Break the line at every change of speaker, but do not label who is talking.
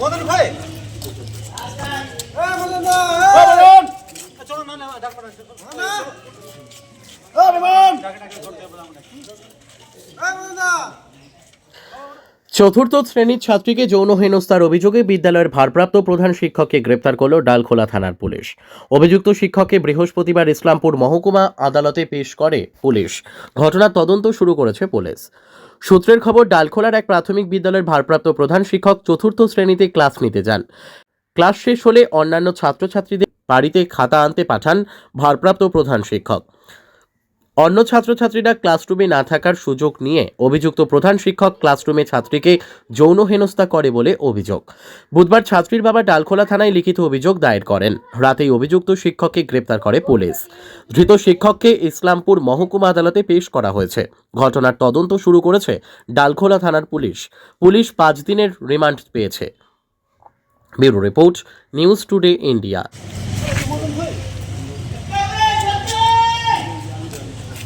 মদন ভাই।
চতুর্থ শ্রেণির ছাত্রীকে যৌন হেনস্থার অভিযোগে বিদ্যালয়ের ভারপ্রাপ্ত প্রধান শিক্ষককে গ্রেপ্তার করল ডালখোলা থানার পুলিশ। অভিযুক্ত শিক্ষককে বৃহস্পতিবার ইসলামপুর মহকুমা আদালতে পেশ করে পুলিশ। ঘটনার তদন্ত শুরু করেছে পুলিশ। সূত্রের খবর, ডালখোলার এক প্রাথমিক বিদ্যালয়ের ভারপ্রাপ্ত প্রধান শিক্ষক চতুর্থ শ্রেণীতে ক্লাস নিতে যান। ক্লাস শেষ হলে অন্যান্য ছাত্রছাত্রীদের বাড়িতে খাতা আনতে পাঠান ভারপ্রাপ্ত প্রধান শিক্ষক। অন্য ছাত্রছাত্রীরা ক্লাসরুমে না থাকার সুযোগ নিয়ে অভিযুক্ত প্রধান শিক্ষক ক্লাসরুমে ছাত্রীকে যৌন হেনস্থা করে বলে অভিযোগ। বুধবার ছাত্রীর বাবা ডালখোলা থানায় লিখিত অভিযোগ দায়ের করেন। রাতেই অভিযুক্ত শিক্ষককে গ্রেপ্তার করে পুলিশ। ধৃত শিক্ষককে ইসলামপুর মহকুমা আদালতে পেশ করা হয়েছে। ঘটনার তদন্ত শুরু করেছে ডালখোলা থানার পুলিশ। পুলিশ পাঁচ দিনের রিমান্ড পেয়েছে। Bureau report, news today, India.